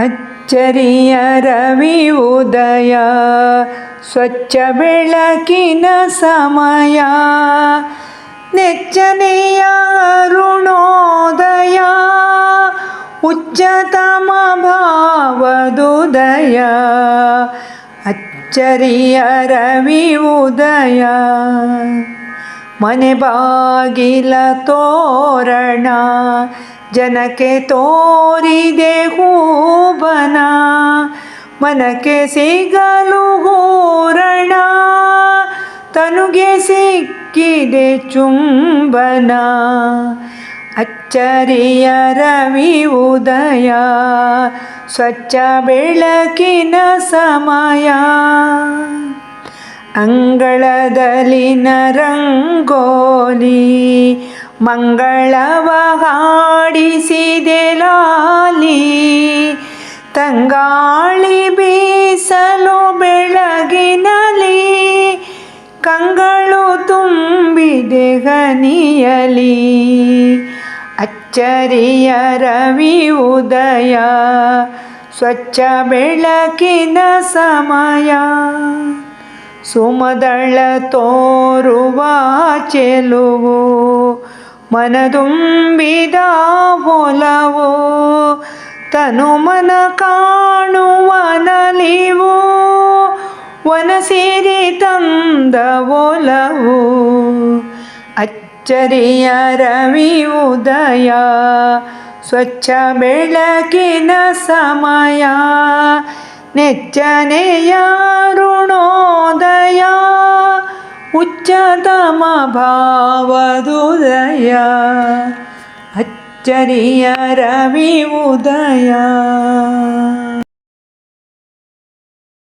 ಅಚ್ಚರಿಯ ರವಿ ಉದಯ ಸ್ವಚ್ಛ ಬೆಳಕಿನ ಸಮಯ ನೆಚ್ಚನೆಯ ಅರುಣೋದಯ ಉಚ್ಚತಮ ಭಾವದುದಯ ಅಚ್ಚರಿಯ ರವಿ ಉದಯ ಮನೆ ಬಾಗಿಲ ತೋರಣ, ಜನಕ್ಕೆ ತೋರಿದೆ ಹೂಬನ, ಮನಕ್ಕೆ ಸಿಗಲು ಹೂರಣ, ತನುಗೆ ಸಿಕ್ಕಿದೆ ಚುಂಬನ. ಅಚ್ಚರಿಯ ರವಿ ಉದಯ, ಸ್ವಚ್ಛ ಬೆಳಕಿನ ಸಮಯ. ಅಂಗಳದಲ್ಲಿನ ರಂಗೋಲಿ ಮಂಗಳವ ಹಾಡಿಸಿದೆ ಲಾಲಿ, ತಂಗಾಳಿ ಬೀಸಲು ಬೆಳಗಿನಲಿ, ಕಂಗಳು ತುಂಬಿದೆ ಗನಿಯಲಿ. ಅಚ್ಚರಿಯ ರವಿ ಉದಯ, ಸ್ವಚ್ಛ ಬೆಳಕಿನ ಸಮಯ. ಸುಮದಳ ತೋರುವ ಚೆಲುವು, ಮನದುಂಬಿದ ಒಲವು ತನು ಮನ ಕಾಣುವ ನಲಿವು, ವನಸಿರಿ ತಂದ ಒಲವು. ಅಚ್ಚರಿಯ ರವಿ ಉದಯ, ಸ್ವಚ್ಛ ಬೆಳಕಿನ ಸಮಯ ನೆಚ್ಚನೆಯಾರು ಉಚ್ಚತಮ ಭಾವದುದಯ ಅಚ್ಚರಿಯ ರವಿ ಉದಯ